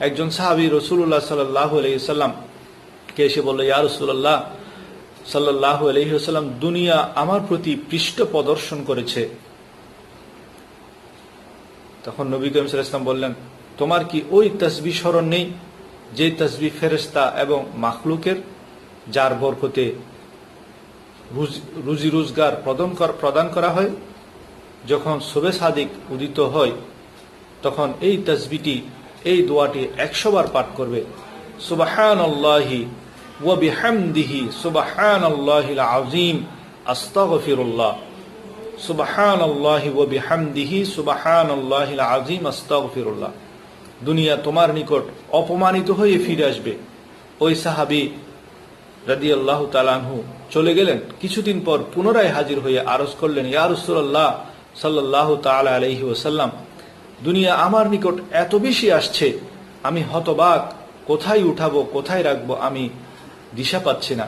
একজন সাহাবি রসুল্লাহ সাল্লাহ আলাইসাল্লাম কে এসে বলল, ইয়া রসুল্লাহ সাল্লাহ আলহিহাল্লাম দুনিয়া আমার প্রতি পৃষ্ঠ প্রদর্শন করেছে। তখন নবী করিম সাল্লাহ ইসলাম বললেন, তোমার কি ওই তসবি স্মরণ নেই, যে তসবি ফেরেস্তা এবং মাখলুকের, যার বরকতে রুজ- রুজি রোজগার প্রদান প্রদান করা হয়? যখন শোবে সাদিক উদিত হয়, তখন এই তসবিটি এই দোয়াটি একশো বার পাঠ করবে। সুবাহান আল্লাহি ও বিহামদিহি সুবাহান আল্লাহিল আজিম আস্তাগফিরুল্লাহ। সুবাহান আল্লাহি ও বিহামদিহি সুবাহান আল্লাহিল আজিম আস্তাগফিরুল্লাহ। দুনিয়া তোমার নিকট অপমানিত হয়ে ফিরে আসবে। ওই সাহাবি রাদি আল্লাহ তালানহু চলে গেলেন। কিছুদিন পর পুনরায় হাজির হয়ে আরজ করলেন, ইয়া রসুল্লাহ সাল্লাহ তালা আলহি ওসাল্লাম দুনিয়া আমার নিকট এত বেশি আসছে, আমি হতবাক, কোথায় উঠাবো, কোথায় রাখব, আমি দিশা পাচ্ছি না।